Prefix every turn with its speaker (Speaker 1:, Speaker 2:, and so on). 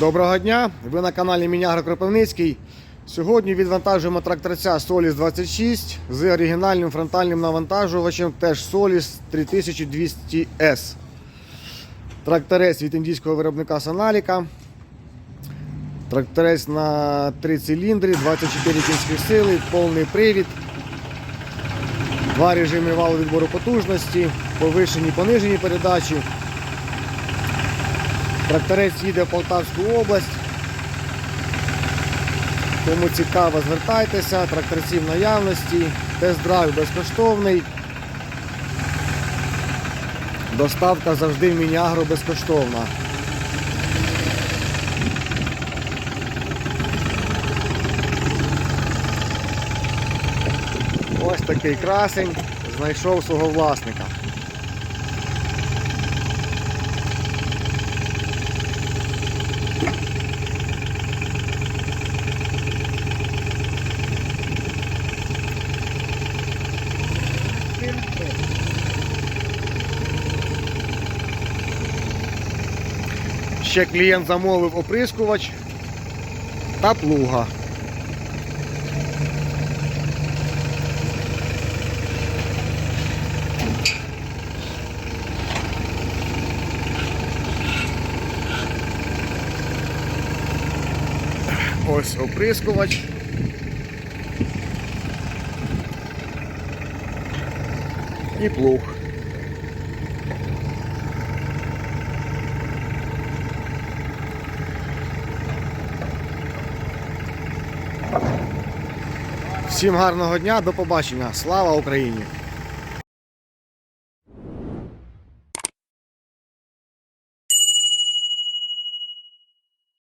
Speaker 1: Доброго дня! Ви на каналі Мінягро Кропивницький. Сьогодні відвантажуємо тракторця Solis 26 з оригінальним фронтальним навантажувачем, теж Solis 3200S. Тракторець від індійського виробника Саналіка. Тракторець на 3 циліндри, 24 кінських сили, повний привід. Два режими валу відбору потужності, повишені понижені передачі. Тракторець їде в Полтавську область. Кому цікаво, звертайтеся, тракторці в наявності, тест-драйв безкоштовний. Доставка завжди в Мінягро безкоштовна. Ось такий красень знайшов свого власника. Ще клієнт замовив оприскувач та плуга. Ось оприскувач. І плуг. Всім гарного дня, до побачення. Слава Україні!